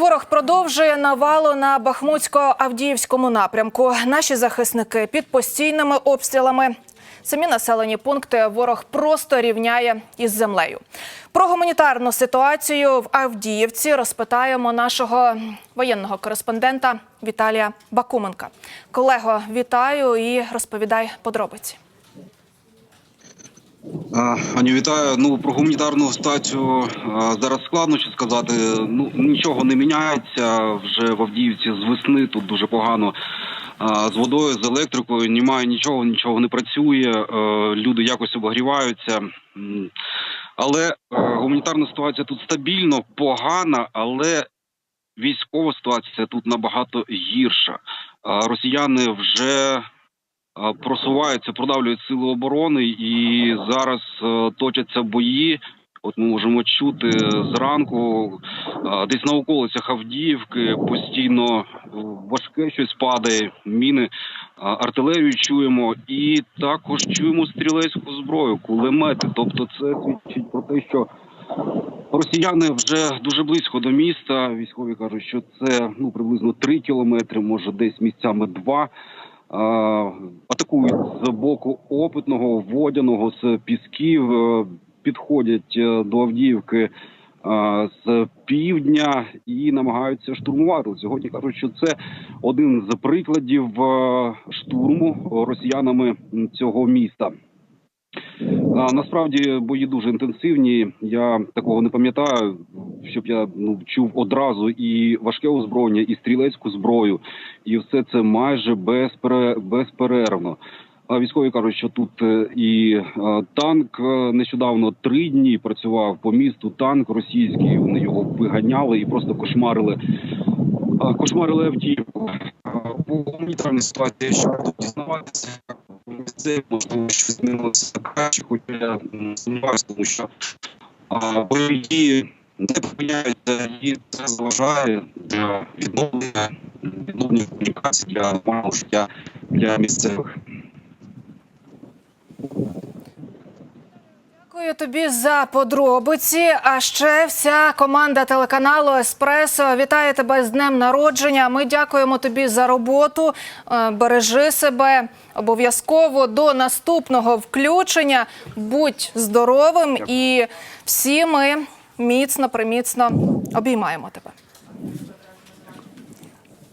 Ворог продовжує навалу на Бахмутсько-Авдіївському напрямку. Наші захисники під постійними обстрілами. Самі населені пункти ворог просто рівняє із землею. Про гуманітарну ситуацію в Авдіївці розпитаємо нашого воєнного кореспондента Віталія Бакуменка. Колего, вітаю і розповідай подробиці. Аню, вітаю. Ну про гуманітарну ситуацію зараз складно що сказати. Ну нічого не міняється вже в Авдіївці з весни. Тут дуже погано з водою, з електрикою. Немає нічого, нічого не працює. Люди якось обогріваються. Але гуманітарна ситуація тут стабільно, погана, але військова ситуація тут набагато гірша. Росіяни вже просуваються, продавлюють сили оборони, і зараз е, точаться бої. От ми можемо чути зранку, десь на околицях Авдіївки постійно е, важке щось падає, міни, артилерію чуємо, і також чуємо стрілецьку зброю, кулемети. Тобто, це свідчить про те, що росіяни вже дуже близько до міста. Військові кажуть, що це ну приблизно 3 кілометри, може десь місцями 2. А, атакують з боку опитного, водяного, з пісків, е, підходять е, до Авдіївки е, з півдня і намагаються штурмувати. Сьогодні кажуть, що це один з прикладів штурму росіянами цього міста. Насправді бої дуже інтенсивні. Я такого не пам'ятаю, щоб я ну чув одразу і важке озброєння, і стрілецьку зброю, і все це майже безпере, безперервно. А військові кажуть, що тут е, і танк е, нещодавно три дні працював по місту. Танк російський. Вони його виганяли і просто кошмарили. Кошмарили Авдіївку. Е, По гуманітарній ситуації, що тут дізнаватися, можливо щось змінилося краще, хоча я сумніваюся, тому що бойові дії не припиняються і це заважає для відновлення відновлення комунікації для нормального життя для місцевих. Дякую тобі за подробиці. А ще вся команда телеканалу Еспресо вітає тебе з днем народження. Ми дякуємо тобі за роботу. Е, Бережи себе обов'язково до наступного включення. Будь здоровим і всі ми міцно приміцно обіймаємо тебе.